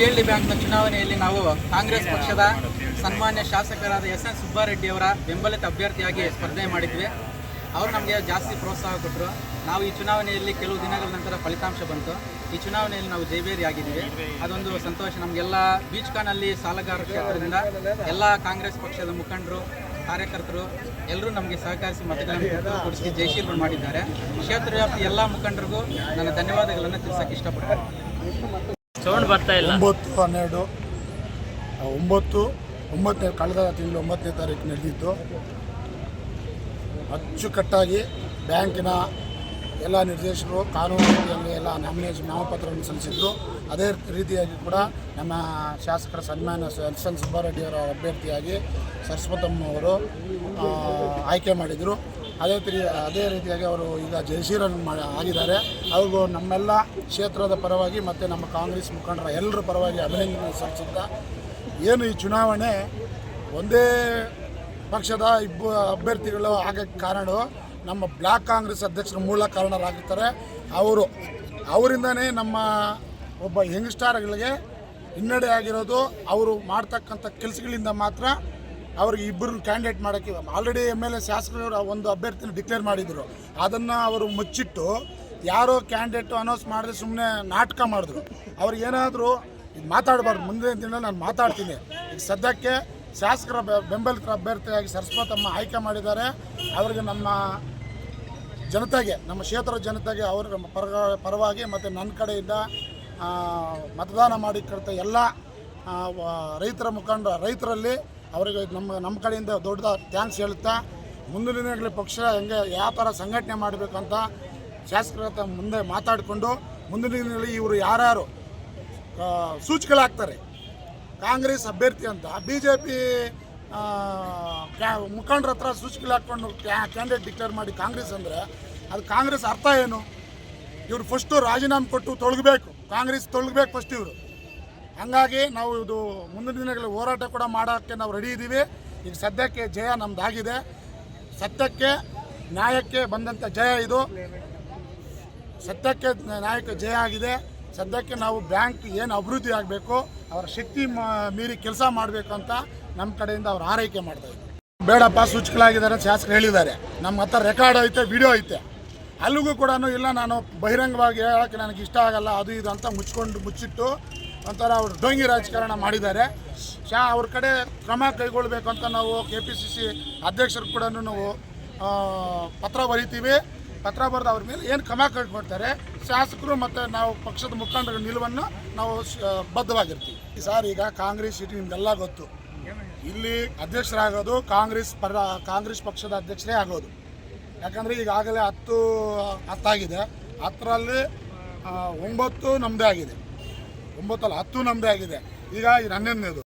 P L D ಚುನಾವಣೆಯಲ್ಲಿ ನಾವು ಕಾಂಗ್ರೆಸ್ ಪಕ್ಷದ ಸನ್ಮಾನ್ಯ ಶಾಸಕರಾದ ಎಸ್ ಎನ್ ಸುಬ್ಬಾರೆಡ್ಡಿ ಅವರ ಬೆಂಬಲಿತ ಅಭ್ಯರ್ಥಿಯಾಗಿ ಸ್ಪರ್ಧೆ ಮಾಡಿದ್ವಿ. ಅವರು ನಮಗೆ ಜಾಸ್ತಿ ಪ್ರೋತ್ಸಾಹ ಕೊಟ್ಟರು ನಾವು ಈ ಚುನಾವಣೆಯಲ್ಲಿ ಕೆಲವು ದಿನಗಳ ನಂತರ ಫಲಿತಾಂಶ ಬಂತು. ಈ ಚುನಾವಣೆಯಲ್ಲಿ ನಾವು ಜೈಬೇರಿ ಆಗಿದ್ದೀವಿ. ಅದೊಂದು ಸಂತೋಷ. ನಮಗೆಲ್ಲ ಬೀಚ್ ಕಾನಲ್ಲಿ ಸಾಲಗಾರ ಕ್ಷೇತ್ರದಿಂದ ಎಲ್ಲ ಕಾಂಗ್ರೆಸ್ ಪಕ್ಷದ ಮುಖಂಡರು, ಕಾರ್ಯಕರ್ತರು ಎಲ್ಲರೂ ನಮಗೆ ಸಹಕರಿಸಿ ಮತಗಳನ್ನು ಕೊಡಿಸಿ ಜಯಶೀಲರು ಮಾಡಿದ್ದಾರೆ. ಕ್ಷೇತ್ರ ವ್ಯಾಪ್ತಿ ಎಲ್ಲ ಮುಖಂಡರಿಗೂ ನನ್ನ ಧನ್ಯವಾದಗಳನ್ನು ತಿಳಿಸಕ್ಕೆ ಇಷ್ಟಪಡ್ತೀನಿ. ಸೌಂಡ್ ಬರ್ತಾ ಇಲ್ಲ. ಒಂಬತ್ತು, ಹನ್ನೆರಡು ಒಂಬತ್ತು, ಒಂಬತ್ತನೇ, ಕಳೆದ ತಿಂಗಳು ಒಂಬತ್ತನೇ ತಾರೀಕು ನಡೆದಿತ್ತು. ಅಚ್ಚುಕಟ್ಟಾಗಿ ಬ್ಯಾಂಕಿನ ಎಲ್ಲ ನಿರ್ದೇಶಕರು ಕಾನೂನು ಎಲ್ಲ ನಾಮಿನೇಷನ್ ನಾಮಪತ್ರವನ್ನು ಸಲ್ಲಿಸಿದ್ರು. ಅದೇ ರೀತಿಯಾಗಿ ಕೂಡ ನಮ್ಮ ಶಾಸಕರ ಸನ್ಮಾನ ಎಸ್ ಎನ್ ಸುಬ್ಬಾರೆಡ್ಡಿಯವರ ಅಭ್ಯರ್ಥಿಯಾಗಿ ಸರಸ್ವತಮ್ಮ ಅವರು ಆಯ್ಕೆ ಮಾಡಿದರು. ಅದೇ ತಿ ಅದೇ ರೀತಿಯಾಗಿ ಅವರು ಈಗ ಜಯಶೀಲನ್ ಆಗಿದ್ದಾರೆ. ಅವ್ರಿಗೂ ನಮ್ಮೆಲ್ಲ ಕ್ಷೇತ್ರದ ಪರವಾಗಿ ಮತ್ತು ನಮ್ಮ ಕಾಂಗ್ರೆಸ್ ಮುಖಂಡರ ಎಲ್ಲರ ಪರವಾಗಿ ಅಭಿನಂದನೆ ಸಲ್ಲಿಸುತ್ತಾ, ಏನು ಈ ಚುನಾವಣೆ ಒಂದೇ ಪಕ್ಷದ ಇಬ್ಬ ಅಭ್ಯರ್ಥಿಗಳು ಆಗಕ್ಕೆ ಕಾರಣ ನಮ್ಮ ಬ್ಲಾಕ್ ಕಾಂಗ್ರೆಸ್ ಅಧ್ಯಕ್ಷರ ಮೂಲ ಕಾರಣರಾಗಿರ್ತಾರೆ. ಅವರು, ಅವರಿಂದನೇ ನಮ್ಮ ಒಬ್ಬ ಯಂಗ್ಸ್ಟಾರ್ಗಳಿಗೆ ಹಿನ್ನಡೆ ಆಗಿರೋದು. ಅವರು ಮಾಡ್ತಕ್ಕಂಥ ಕೆಲಸಗಳಿಂದ ಮಾತ್ರ ಅವ್ರಿಗೆ ಇಬ್ಬರು ಕ್ಯಾಂಡಿಡೇಟ್ ಮಾಡೋಕ್ಕೆ ಆಲ್ರೆಡಿ ಎಂ ಎಲ್ ಎ ಶಾಸಕರು ಒಂದು ಅಭ್ಯರ್ಥಿನ ಡಿಕ್ಲೇರ್ ಮಾಡಿದರು. ಅದನ್ನು ಅವರು ಮುಚ್ಚಿಟ್ಟು ಯಾರೋ ಕ್ಯಾಂಡಿಡೇಟು ಅನೌನ್ಸ್ ಮಾಡಿದ್ರೆ ಸುಮ್ಮನೆ ನಾಟಕ ಮಾಡಿದ್ರು. ಅವ್ರಿಗೆ ಏನಾದರೂ ಇದು ಮಾತಾಡಬಾರ್ದು. ಮುಂದಿನ ದಿನ ನಾನು ಮಾತಾಡ್ತೀನಿ. ಈಗ ಸದ್ಯಕ್ಕೆ ಶಾಸಕರ ಬೆ- ಬೆಂಬಲಿತ ಅಭ್ಯರ್ಥಿಯಾಗಿ ಸರಸ್ವತಮ್ಮ ಆಯ್ಕೆ ಮಾಡಿದ್ದಾರೆ. ಅವರಿಗೆ ನಮ್ಮ ಜನತೆಗೆ, ನಮ್ಮ ಕ್ಷೇತ್ರದ ಜನತೆಗೆ ಅವರು ಪರ ಪರವಾಗಿ ಮತ್ತು ನನ್ನ ಕಡೆಯಿಂದ ಮತದಾನ ಮತದಾನ ಮಾಡಿಕೊಡ್ತ ಎಲ್ಲ ರೈತರ ಮುಖಂಡ ರೈತರಲ್ಲಿ ಅವರಿಗೆ ನಮ್ಮ ನಮ್ಮ ಕಡೆಯಿಂದ ದೊಡ್ಡ ಥ್ಯಾಂಕ್ಸ್ ಹೇಳುತ್ತಾ, ಮುಂದಿನ ದಿನಗಳಲ್ಲಿ ಪಕ್ಷ ಹೆಂಗೆ ಯಾವ ಥರ ಸಂಘಟನೆ ಮಾಡಬೇಕಂತ ಶಾಸಕರ ಹತ್ರ ಮುಂದೆ ಮಾತಾಡಿಕೊಂಡು ಮುಂದಿನ ದಿನಗಳಲ್ಲಿ ಇವರು ಯಾರ್ಯಾರು ಸೂಚಿಗಳಾಗ್ತಾರೆ ಕಾಂಗ್ರೆಸ್ ಅಭ್ಯರ್ಥಿ ಅಂತ ಬಿ ಜೆ ಪಿ ಮುಖಂಡರ ಹತ್ರ ಸೂಚಿಕೆ ಹಾಕ್ಕೊಂಡು ಕ್ಯಾಂಡಿಡೇಟ್ ಡಿಕ್ಲೇರ್ ಮಾಡಿ ಕಾಂಗ್ರೆಸ್ ಅಂದರೆ, ಅದು ಕಾಂಗ್ರೆಸ್ ಅರ್ಥ ಏನು? ಇವರು ಫಸ್ಟು ರಾಜೀನಾಮೆ ಕೊಟ್ಟು ತೊಳಗಬೇಕು, ಕಾಂಗ್ರೆಸ್ ತೊಳಗಬೇಕು ಫಸ್ಟ್ ಇವರು. ಹಂಗಾಗಿ ನಾವು ಇದು ಮುಂದಿನ ದಿನಗಳಲ್ಲಿ ಹೋರಾಟ ಕೂಡ ಮಾಡೋಕ್ಕೆ ನಾವು ರೆಡಿ ಇದ್ದೀವಿ ಈಗ ಸದ್ಯಕ್ಕೆ ಜಯ ನಮ್ಮದಾಗಿದೆ ಸತ್ಯಕ್ಕೆ ನ್ಯಾಯಕ್ಕೆ ಬಂದಂಥ ಜಯ ಇದು. ಸತ್ಯಕ್ಕೆ ನ್ಯಾಯಕ್ಕೆ ಜಯ ಆಗಿದೆ. ಸದ್ಯಕ್ಕೆ ನಾವು ಬ್ಯಾಂಕ್ ಏನು ಅಭಿವೃದ್ಧಿ ಆಗಬೇಕು, ಅವರ ಶಕ್ತಿ ಮೀರಿ ಕೆಲಸ ಮಾಡಬೇಕು ಅಂತ ನಮ್ಮ ಕಡೆಯಿಂದ ಅವ್ರು ಆರೈಕೆ ಮಾಡ್ತಾ ಇದ್ದಾರೆ. ಬೇಡಪ್ಪ ಸೂಚಕಲಾಗಿದ್ದಾರೆ ಶಾಸಕರು ಹೇಳಿದ್ದಾರೆ. ನಮ್ಮ ಹತ್ರ ರೆಕಾರ್ಡ್ ಐತೆ ವಿಡಿಯೋ ಐತೆ. ಅಲ್ಲಿಗೂ ಕೂಡ ಇಲ್ಲ, ನಾನು ಬಹಿರಂಗವಾಗಿ ಹೇಳೋಕ್ಕೆ ನನಗೆ ಇಷ್ಟ ಆಗಲ್ಲ, ಅದು ಇದು ಅಂತ ಮುಚ್ಕೊಂಡು ಮುಚ್ಚಿಟ್ಟು ಒಂಥರ ಅವರು ಡೋಂಗಿ ರಾಜಕಾರಣ ಮಾಡಿದ್ದಾರೆ. ಶಾ, ಅವ್ರ ಕಡೆ ಕ್ರಮ ಕೈಗೊಳ್ಬೇಕು ಅಂತ ನಾವು ಕೆ ಪಿ ಸಿ ಸಿ ಅಧ್ಯಕ್ಷರು ಕೂಡ ನಾವು ಪತ್ರ ಬರಿತೀವಿ. ಪತ್ರ ಬರೆದು ಅವ್ರ ಮೇಲೆ ಏನು ಕ್ರಮ ಕೈಗೊಳ್ತಾರೆ, ಶಾಸಕರು ಮತ್ತು ನಾವು ಪಕ್ಷದ ಮುಖಂಡರ ನಿಲುವನ್ನು ನಾವು ಬದ್ಧವಾಗಿರ್ತೀವಿ. ಸರ್ ಈಗ ಕಾಂಗ್ರೆಸ್ ಸೀಟ್ ನಿಮ್ಗೆಲ್ಲ ಗೊತ್ತು. ಇಲ್ಲಿ ಅಧ್ಯಕ್ಷರಾಗೋದು ಕಾಂಗ್ರೆಸ್ ಪರ, ಕಾಂಗ್ರೆಸ್ ಪಕ್ಷದ ಅಧ್ಯಕ್ಷರೇ ಆಗೋದು. ಯಾಕಂದರೆ ಈಗಾಗಲೇ ಹತ್ತು, ಹತ್ತಾಗಿದೆ. ಹತ್ತರಲ್ಲಿ ಒಂಬತ್ತು ನಮ್ಮದೇ ಆಗಿದೆ. ಒಂಬತ್ತಲ್ಲ ಹತ್ತು ನಮ್ಮದೇ ಆಗಿದೆ. ಈಗ ಇದು ಹನ್ನೊಂದನೇದು